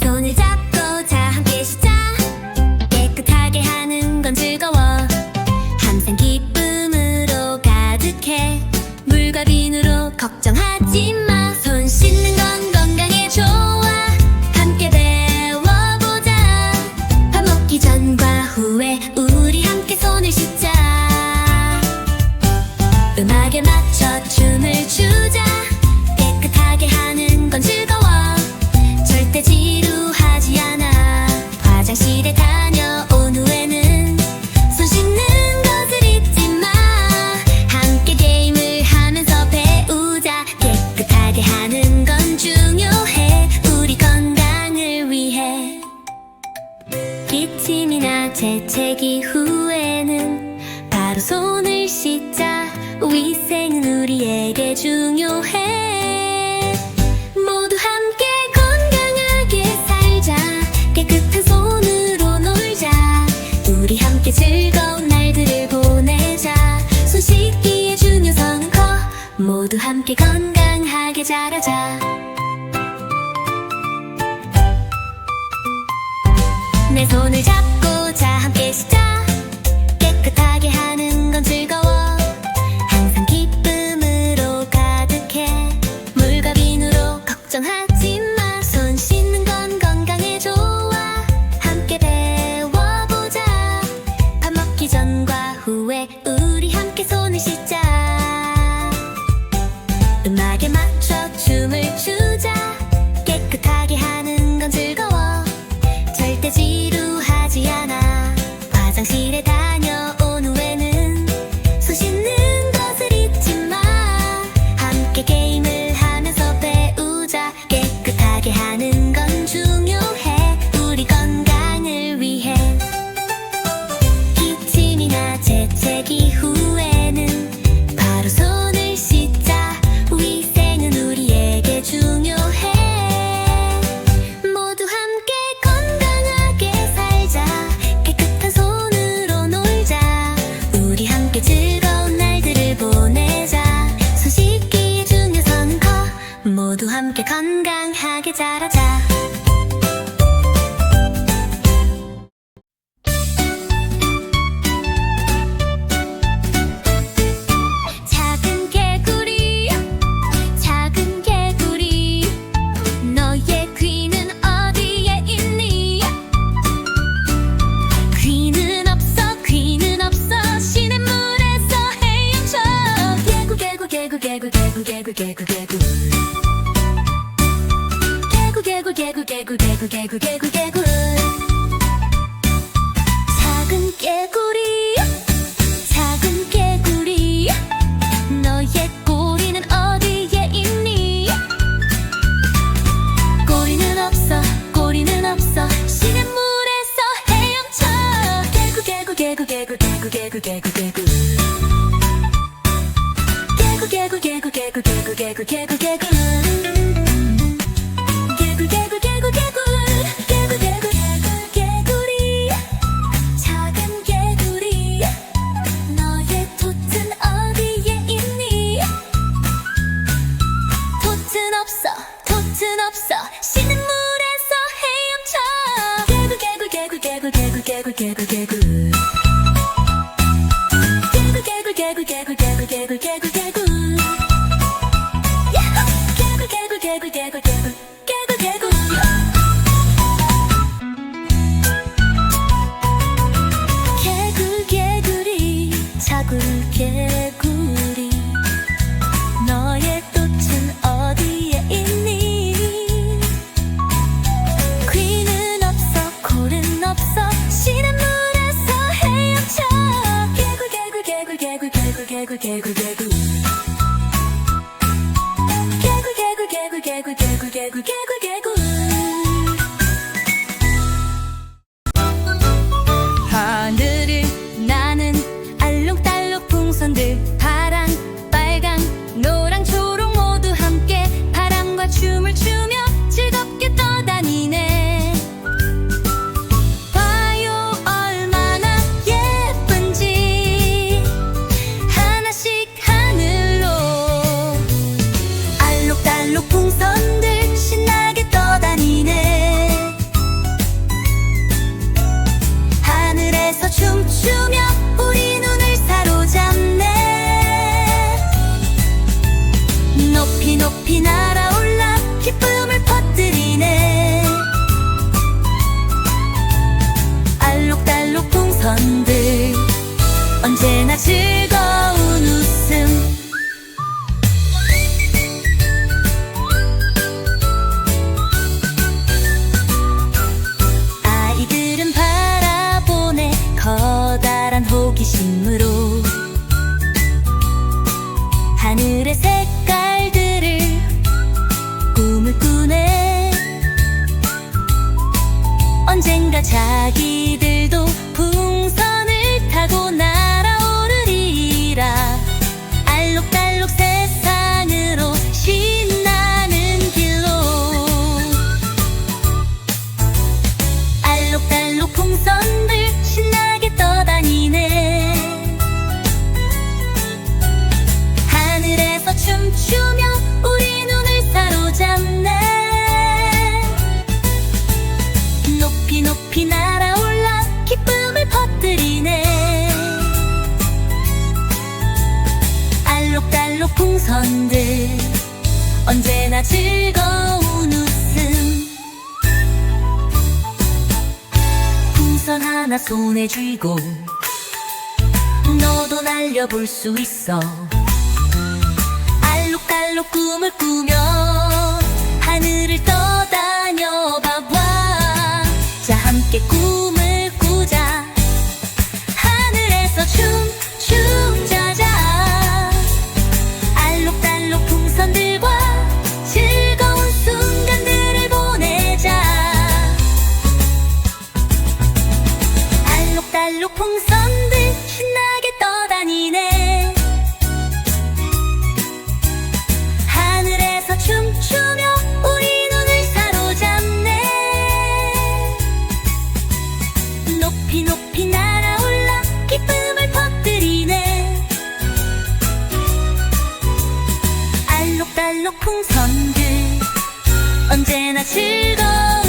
돈을 자 재채 기 후에는 바로 손을 씻자. 위생은 우리에게 중요해. 모두 함께 건강하게 살자. 깨끗한 손으로 놀자. 우리 함께 즐거운 날들을 보내자. 손 씻기의 중요성은 커. 모두 함께 건강하게 자라자. 내 손을 잡고 자 함께 시작 깨끗하게 하는 건 즐거워 함께 즐거운 날들을 보내자. 손 씻기의 중요성은 커 모두 함께 건강하게 자라자 개구 개구 개구 개구 개구 개구 개구 개구 개구 개구 개구 개구 개구 작은 개구리 작은 개구리 너의 꼬리는 어디에 있니 꼬리는 없어 꼬리는 없어 시냇물에서 헤엄쳐 개구 개구 개구 개구 개구 개구 개구 개구 개구 개구 개구 개구 개구 개구 개구 개구 개구 개구리 작은 개구리 너의 돛은 어디에 있니 돛은 없어 돛은 없어 시냇물에서 헤엄쳐 개구 개구 개구 개구 개구 개구 개구 개구 개굴 개굴 나 즐거운 웃음. 풍선 하나 손에 쥐고 너도 날려볼 수 있어. 알록달록 꿈을 꾸며 알록달록 풍선들 언제나 즐거워.